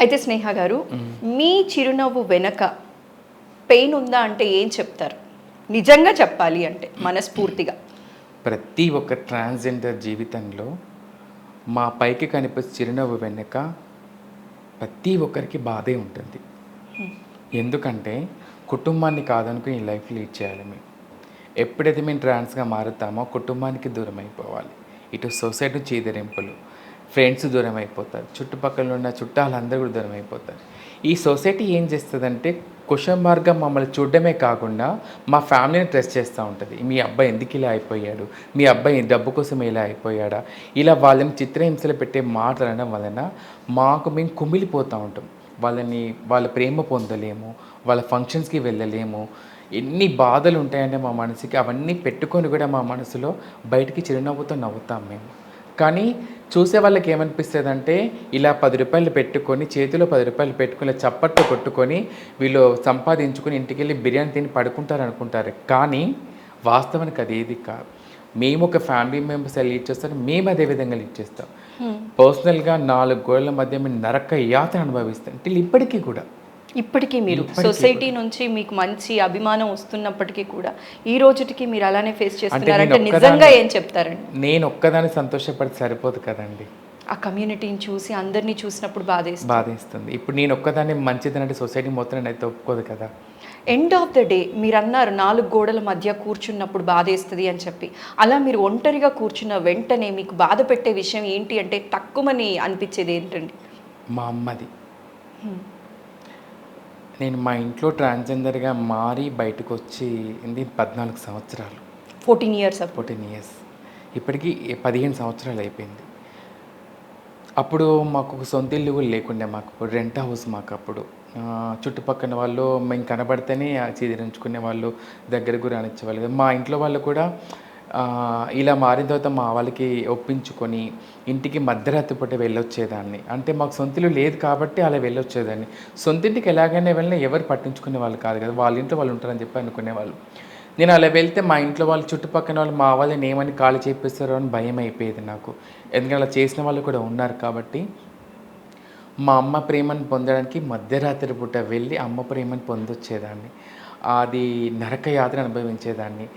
అయితే స్నేహ గారు మీ చిరునవ్వు వెనక పెయిన్ ఉందా అంటే ఏం చెప్తారు? నిజంగా చెప్పాలి అంటే మనస్ఫూర్తిగా. ప్రతి ఒక్క ట్రాన్స్జెండర్ జీవితంలో మా పైకి కనిపించే చిరునవ్వు వెనుక ప్రతి ఒక్కరికి బాధే ఉంటుంది. ఎందుకంటే కుటుంబాన్ని కాదనుకుని ఈ లైఫ్ లీడ్ చేయాలి మేము. ఎప్పుడైతే మేము ట్రాన్స్గా మారుతామో కుటుంబానికి దూరం అయిపోవాలి ఇటు సొసైటీ చీదరింపులు ఫ్రెండ్స్ దూరం అయిపోతారు చుట్టుపక్కల ఉన్న చుట్టాలందరూ కూడా దూరం అయిపోతారు ఈ సొసైటీ ఏం చేస్తుందంటే క్వశ్చన్ మార్గం మమ్మల్ని చూడడమే కాకుండా మా ఫ్యామిలీని ట్రెస్ చేస్తూ ఉంటుంది. మీ అబ్బాయి ఎందుకు ఇలా అయిపోయాడు? మీ అబ్బాయి డబ్బు కోసం ఇలా అయిపోయాడా? ఇలా వాళ్ళని చిత్రహింసలు పెట్టే మాట్లాడడం వలన మాకు మేము కుమిలిపోతూ ఉంటాం. వాళ్ళని వాళ్ళ ప్రేమ పొందలేము వాళ్ళ ఫంక్షన్స్కి వెళ్ళలేము. ఎన్ని బాధలు ఉంటాయంటే మా మనసుకి అవన్నీ పెట్టుకొని కూడా మా మనసులో బయటికి చిరునవ్వుతో నవ్వుతాం మేము. కానీ చూసే వాళ్ళకి ఏమనిపిస్తుంది అంటే ఇలా పది రూపాయలు పెట్టుకొని చేతిలో పది రూపాయలు పెట్టుకొని చప్పట్లు కొట్టుకొని వీళ్ళు సంపాదించుకొని ఇంటికి వెళ్ళి బిర్యానీ తిని పడుకుంటారు అనుకుంటారు కానీ వాస్తవానికి అది ఏది కాదు. మేము ఒక ఫ్యామిలీ మెంబర్స్ లీడ్ చేస్తాం మేము అదే విధంగా లీడ్ చేస్తాం. పర్సనల్గా నాలుగు గోడల మధ్య మేము నరక యాత్ర అనుభవిస్తాం. అంటే ఇప్పటికీ కూడా. ఇప్పటికీ మీరు సొసైటీ నుంచి మీకు మంచి అభిమానం వస్తున్నప్పటికీ కూడా ఈ రోజుటికి మీరు అలానే ఫేస్ చేస్తున్నారంటే నేను నిజంగా ఏం చెప్తారండి? నేను ఒక్కదాన్ని సంతోషపడి సరిపోదు కదండి. ఆ కమ్యూనిటీని చూసి అందరినీ చూసినప్పుడు బాధేస్తుంది. బాధేస్తుంది. ఇప్పుడు నేను ఒక్కదాన్ని మంచిదనంటే సొసైటీ మొత్తం అయితే ఒప్పుకోదు కదా. ఎండ్ ఆఫ్ ద డే మీరు అన్నారు నాలుగు గోడల మధ్య కూర్చున్నప్పుడు బాధేస్తుంది అని చెప్పి. అలా మీరు ఒంటరిగా కూర్చున్న వెంటనే మీకు బాధ పెట్టే విషయం ఏంటి అంటే తక్కువని అనిపించేది ఏంటండి? మా అమ్మది. నేను మా ఇంట్లో ట్రాన్స్జెండర్గా మారి బయటకు వచ్చి ఇది పద్నాలుగు సంవత్సరాలు. ఫోర్టీన్ ఇయర్స్ ఫోర్టీన్ ఇయర్స్ ఇప్పటికీ పదిహేను సంవత్సరాలు అయిపోయింది. అప్పుడు మాకు సొంత ఇల్లు కూడా లేకుండే మాకు రెంట్ హౌస్ మాకు అప్పుడు. చుట్టుపక్కల వాళ్ళు మేము కనబడితేనే చీదిరించుకునే వాళ్ళు దగ్గర కూడా అనిచ్చేవాళ్ళు మా ఇంట్లో వాళ్ళు కూడా ఇలా మారిన తర్వాత మా వాళ్ళకి ఒప్పించుకొని ఇంటికి మధ్యరాత్రి పూట వెళ్ళొచ్చేదాన్ని. అంటే మాకు సొంతలు లేదు కాబట్టి అలా వెళ్ళొచ్చేదాన్ని. సొంత ఇంటికి ఎలాగైనా వెళ్ళినా ఎవరు పట్టించుకునే వాళ్ళు కాదు కదా. వాళ్ళ ఇంట్లో వాళ్ళు ఉంటారని చెప్పి అనుకునేవాళ్ళు నేను అలా వెళ్తే మా ఇంట్లో వాళ్ళు చుట్టుపక్కల వాళ్ళు మా వాళ్ళని ఏమని కాలు చేపిస్తారో అని భయం అయిపోయేది నాకు. ఎందుకంటే అలా చేసిన వాళ్ళు కూడా ఉన్నారు కాబట్టి మా అమ్మ ప్రేమను పొందడానికి మధ్యరాత్రి పూట వెళ్ళి అమ్మ ప్రేమను పొందొచ్చేదాన్ని. అది నరక యాత్ర అనుభవించేదాన్ని.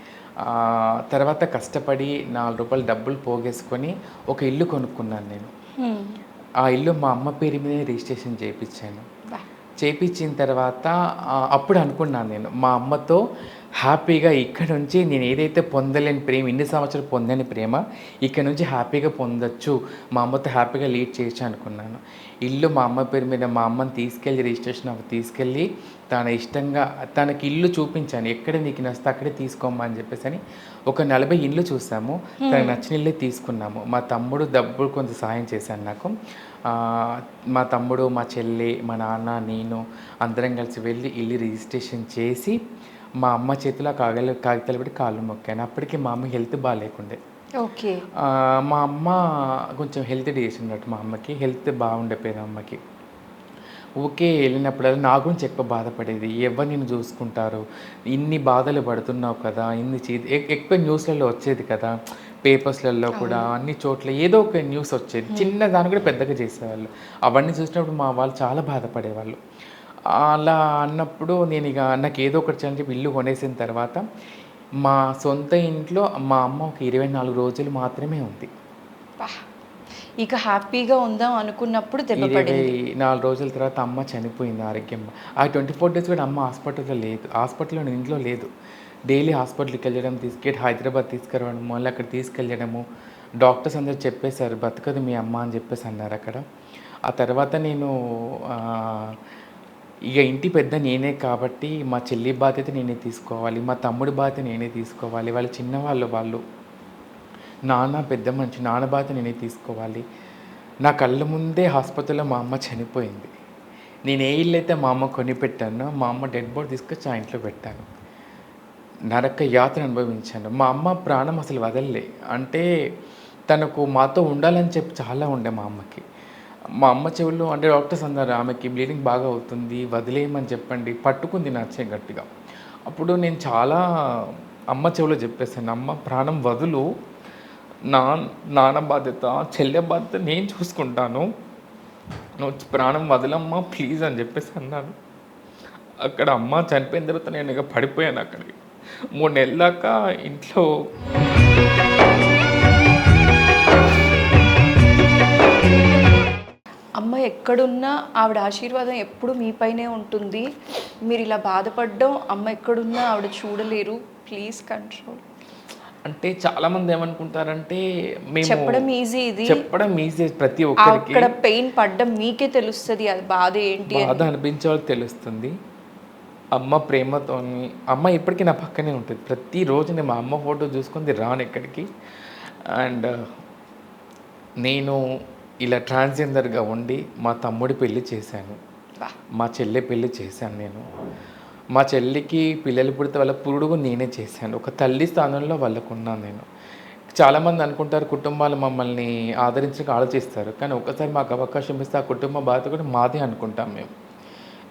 తర్వాత కష్టపడి నాలుగు రూపాయలు డబ్బులు పోగేసుకొని ఒక ఇల్లు కొనుక్కున్నాను నేను. ఆ ఇల్లు మా అమ్మ పేరు మీద రిజిస్ట్రేషన్ చేయించాను. చేపించిన తర్వాత అప్పుడు అనుకున్నాను నేను మా అమ్మతో హ్యాపీగా ఇక్కడ నుంచి నేను ఏదైతే పొందలేని ప్రేమ ఇన్ని సంవత్సరాలు పొందని ప్రేమ ఇక్కడ నుంచి హ్యాపీగా పొందొచ్చు. మా అమ్మతో హ్యాపీగా లీడ్ చేయొచ్చు అనుకున్నాను. ఇల్లు మా అమ్మ పేరు మీద మా అమ్మని తీసుకెళ్ళి రిజిస్ట్రేషన్ అవి తీసుకెళ్ళి తన ఇష్టంగా తనకి ఇల్లు చూపించాను. ఎక్కడ నీకు నచ్చితే అక్కడే తీసుకోమ్మా అని చెప్పేసి అని ఒక నలభై ఇల్లు చూసాము. తనకు నచ్చిన ఇల్లే తీసుకున్నాము. మా తమ్ముడు డబ్బులు కొంత సాయం చేశాను నాకు. మా తమ్ముడు మా చెల్లి మా నాన్న నేను అందరం కలిసి వెళ్ళి ఇల్లు రిజిస్ట్రేషన్ చేసి మా అమ్మ చేతిలో ఆ కాగలు కాగితాలు పెట్టి కాళ్ళు మొక్కాను. అప్పటికి మా అమ్మ హెల్త్ బాగాలేకుండే. ఓకే. మా అమ్మ కొంచెం హెల్త్ చేసినట్టు మా అమ్మకి. హెల్త్ బాగుండిపోయేది అమ్మకి. ఊకే వెళ్ళినప్పుడల్లా నా గురించి ఎక్కువ బాధపడేది. ఎవరు నేను చూసుకుంటారు? ఇన్ని బాధలు పడుతున్నావు కదా ఇన్ని ఎక్కువ న్యూస్లలో వచ్చేది కదా పేపర్స్లలో కూడా అన్ని చోట్ల ఏదో ఒక న్యూస్ వచ్చేది. చిన్న దాన్ని కూడా పెద్దగా చేసేవాళ్ళు. అవన్నీ చూసినప్పుడు మా వాళ్ళు చాలా బాధపడేవాళ్ళు. అలా అన్నప్పుడు నేను ఇక నాకు ఏదో ఒకటి చేయాలని చెప్పి ఇల్లు కొనేసిన తర్వాత మా సొంత ఇంట్లో మా అమ్మ ఒక ఇరవై నాలుగు రోజులు మాత్రమే ఉంది. ఇక హ్యాపీగా ఉందాం అనుకున్నప్పుడు ఇరవై నాలుగు రోజుల తర్వాత అమ్మ చనిపోయింది ఆరోగ్యం ఆ ట్వంటీ ఫోర్ డేస్ కూడా అమ్మ హాస్పిటల్లో లేదు. హాస్పిటల్లో ఇంట్లో లేదు. డైలీ హాస్పిటల్కి వెళ్ళడం తీసుకెళ్ళి హైదరాబాద్ తీసుకురావడం మళ్ళీ అక్కడ తీసుకెళ్ళడము. డాక్టర్స్ అందరు చెప్పేశారు బతకదు మీ అమ్మ అని చెప్పేసి అన్నారు అక్కడ. ఆ తర్వాత నేను ఇక ఇంటి పెద్ద నేనే కాబట్టి మా చెల్లి బాధ్యత నేనే తీసుకోవాలి మా తమ్ముడి బాధ్యత నేనే తీసుకోవాలి వాళ్ళు చిన్నవాళ్ళు వాళ్ళు నాన్న పెద్ద మనిషి నాన్న బాధ నేనే తీసుకోవాలి. నా కళ్ళ ముందే హాస్పిటల్లో మా అమ్మ చనిపోయింది. నేను ఏ ఇల్లు అయితే మా అమ్మ కొనిపెట్టానో మా అమ్మ డెడ్ బాడీ తీసుకొచ్చి ఆ ఇంట్లో పెట్టాను. నరక యాత్ర అనుభవించాను. మా అమ్మ ప్రాణం అసలు వదలలే. అంటే తనకు మాతో ఉండాలని చెప్పి చాలా ఉండే మా అమ్మకి. మా అమ్మ చెవుల్లో అంటే డాక్టర్స్ అన్నారు ఆమెకి బ్లీడింగ్ బాగా అవుతుంది వదిలేయమని చెప్పండి పట్టుకుంది నా చేయి గట్టిగా. అప్పుడు నేను చాలా అమ్మ చెవిలో చెప్పేసాను అమ్మ ప్రాణం వదులు నా నాన్న బాధ్యత చెల్లె బాధ్యత నేను చూసుకుంటాను నువ్వు ప్రాణం వదలమ్మా ప్లీజ్ అని చెప్పేసి అన్నాను. అక్కడ అమ్మ చనిపోయిన తర్వాత నేను ఇక పడిపోయాను అక్కడికి. మూడు నెలల దాకా ఇంట్లో అమ్మ ఎక్కడున్నా ఆవిడ ఆశీర్వాదం ఎప్పుడు మీపైనే ఉంటుంది. మీరు ఇలా బాధపడడం అమ్మ ఎక్కడున్నా ఆవిడ చూడలేరు. Please control. అంటే చాలా మంది ఏమనుకుంటారంటే మేము చెప్పడం ఈజీ ఇది. చెప్పడం ఈజీ ప్రతి ఒక్కరికి. అక్కడ పెయిన్ పడ్డం మీకే తెలుస్తుంది. అది బాధ ఏంటి. బాధ అనిపించే వాళ్ళకి తెలుస్తుంది. అమ్మ ప్రేమతోని అమ్మ ఇప్పటికీ నా పక్కనే ఉంటుంది. ప్రతిరోజు నేను మా అమ్మ ఫోటో చూసుకుంది రాను ఎక్కడికి. అండ్ నేను ఇలా ట్రాన్స్జెండర్గా ఉండి మా తమ్ముడి పెళ్ళి చేశాను. మా చెల్లె పెళ్ళి చేశాను నేను. మా చెల్లికి పిల్లలు పుడితే వాళ్ళ పురుడుగు నేనే చేశాను. ఒక తల్లి స్థానంలో వాళ్ళకు ఉన్నాను నేను. చాలామంది అనుకుంటారు కుటుంబాలు మమ్మల్ని ఆదరించడానికి ఆలోచిస్తారు కానీ ఒకసారి మాకు అవకాశం ఇస్తే ఆ కుటుంబ బాధ్యత కూడా మాదే అనుకుంటాం మేము.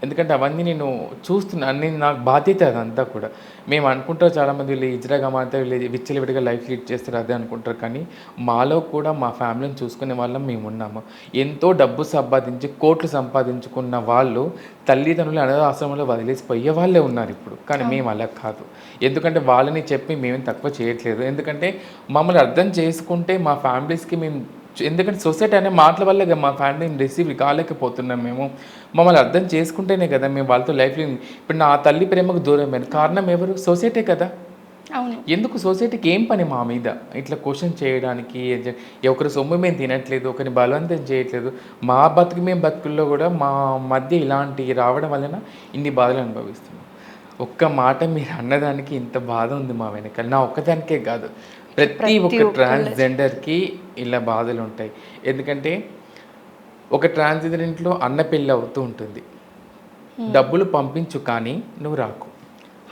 ఎందుకంటే అవన్నీ నేను చూస్తున్నా అన్ని నాకు బాధ్యత అదంతా కూడా. మేము అనుకుంటారు చాలామంది వీళ్ళు ఇజ్రాగా మాత్రం వీళ్ళు విచ్చలవిడిగా లైఫ్ లీడ్ చేస్తారు అదే అనుకుంటారు. కానీ మాలో కూడా మా ఫ్యామిలీని చూసుకునే వాళ్ళం మేము ఉన్నాము. ఎంతో డబ్బు సంపాదించి కోట్లు సంపాదించుకున్న వాళ్ళు తల్లిదండ్రులు అనాథాశ్రమంలో వదిలేసి పోయే వాళ్ళే ఉన్నారు ఇప్పుడు. కానీ మేము అలా కాదు. ఎందుకంటే వాళ్ళని చెప్పి మేమేం తక్కువ చేయట్లేదు. ఎందుకంటే మమ్మల్ని అర్థం చేసుకుంటే మా ఫ్యామిలీస్కి మేము ఎందుకంటే సొసైటీ అనే మాటల వల్ల మా ఫ్యామిలీని రిసీవ్ కాలేకపోతున్నాం మేము. మమ్మల్ని అర్థం చేసుకుంటేనే కదా మేము వాళ్ళతో లైఫ్లో ఇప్పుడు నా తల్లి ప్రేమకు దూరమైన కారణం ఎవరు? సొసైటీ కదా. అవును. ఎందుకు సొసైటీకి ఏం పని మా మీద? ఇట్లా క్వశ్చన్ చేయడానికి ఒకరి సొమ్ము మేము తినట్లేదు ఒకరిని బలవంతం చేయట్లేదు. మా బతుకు మేము బతుకుల్లో కూడా మా మధ్య ఇలాంటి రావడం వలన ఇన్ని బాధలు అనుభవిస్తున్నాం. ఒక్క మాట మీరు అన్నదానికి ఇంత బాధ ఉంది మా వెనకాల. నా ఒక్కదానికే కాదు. ప్రతి ఒక్క ట్రాన్స్జెండర్కి ఇలా బాధలు ఉంటాయి. ఎందుకంటే ఒక ట్రాన్స్జెండర్ ఇంట్లో అన్న పెళ్ళి అవుతూ ఉంటుంది. డబ్బులు పంపించు కానీ నువ్వు రాకు.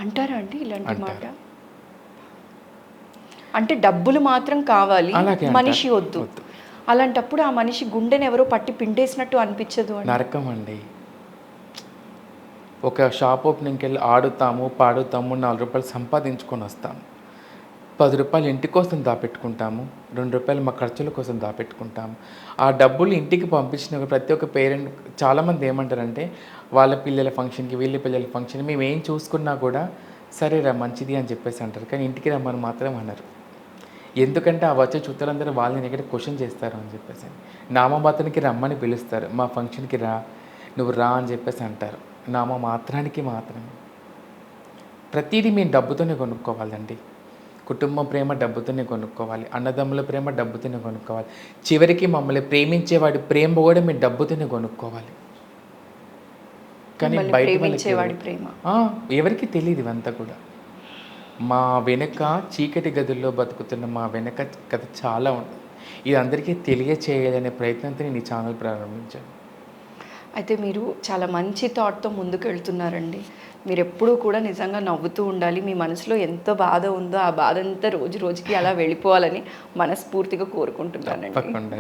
అంటారా అండి ఇలాంటి మాట? అంటే డబ్బులు మాత్రం కావాలి. మనిషి వద్దు. అలాంటప్పుడు ఆ మనిషి గుండెని ఎవరో పట్టి పిండేసినట్టు అనిపించదు అని నరకం అండి. ఒక షాప్ ఓపెనింగ్కి వెళ్ళి ఆడుతాము పాడుతాము నాలుగు రూపాయలు సంపాదించుకొని వస్తాము. పది రూపాయలు ఇంటి కోసం దాపెట్టుకుంటాము రెండు రూపాయలు మా ఖర్చుల కోసం దాపెట్టుకుంటాము. ఆ డబ్బులు ఇంటికి పంపించిన ప్రతి ఒక్క పేరెంట్ చాలామంది ఏమంటారంటే వాళ్ళ పిల్లల ఫంక్షన్కి వీళ్ళ పిల్లల ఫంక్షన్ మేము ఏం చూసుకున్నా కూడా సరేరా మంచిది అని చెప్పేసి అంటారు. కానీ ఇంటికి రమ్మని మాత్రం అన్నారు ఎందుకంటే ఆ వచ్చే చుట్టాలందరూ వాళ్ళని ఇక్కడ క్వశ్చన్ చేస్తారు అని చెప్పేసి. నామమాత్రానికి రమ్మని పిలుస్తారు. మా ఫంక్షన్కి రా నువ్వు రా అని చెప్పేసి అంటారు. నామ మాత్రానికి మాత్రమే. ప్రతిదీ మేము డబ్బుతోనే కొనుక్కోవాలండి. కుటుంబం ప్రేమ డబ్బుతోనే కొనుక్కోవాలి. అన్నదమ్ముల ప్రేమ డబ్బుతోనే కొనుక్కోవాలి. చివరికి మమ్మల్ని ప్రేమించేవాడి ప్రేమ కూడా మేము డబ్బుతోనే కొనుక్కోవాలి. కానీ బయట ప్రేమ. ఎవరికి తెలియదు ఇవంతా కూడా. మా వెనక చీకటి గదుల్లో బతుకుతున్న మా వెనక కథ చాలా ఉంది ఇది అందరికీ తెలియచేయాలనే ప్రయత్నంతో నేను ఈ ఛానల్ ప్రారంభించాను. అయితే మీరు చాలా మంచి థాట్తో ముందుకు వెళ్తున్నారండి మీరు ఎప్పుడూ కూడా నిజంగా నవ్వుతూ ఉండాలి. మీ మనసులో ఎంత బాధ ఉందో ఆ బాధ అంతా రోజు రోజుకి అలా వెళ్ళిపోవాలని మనస్ఫూర్తిగా కోరుకుంటున్నానండి.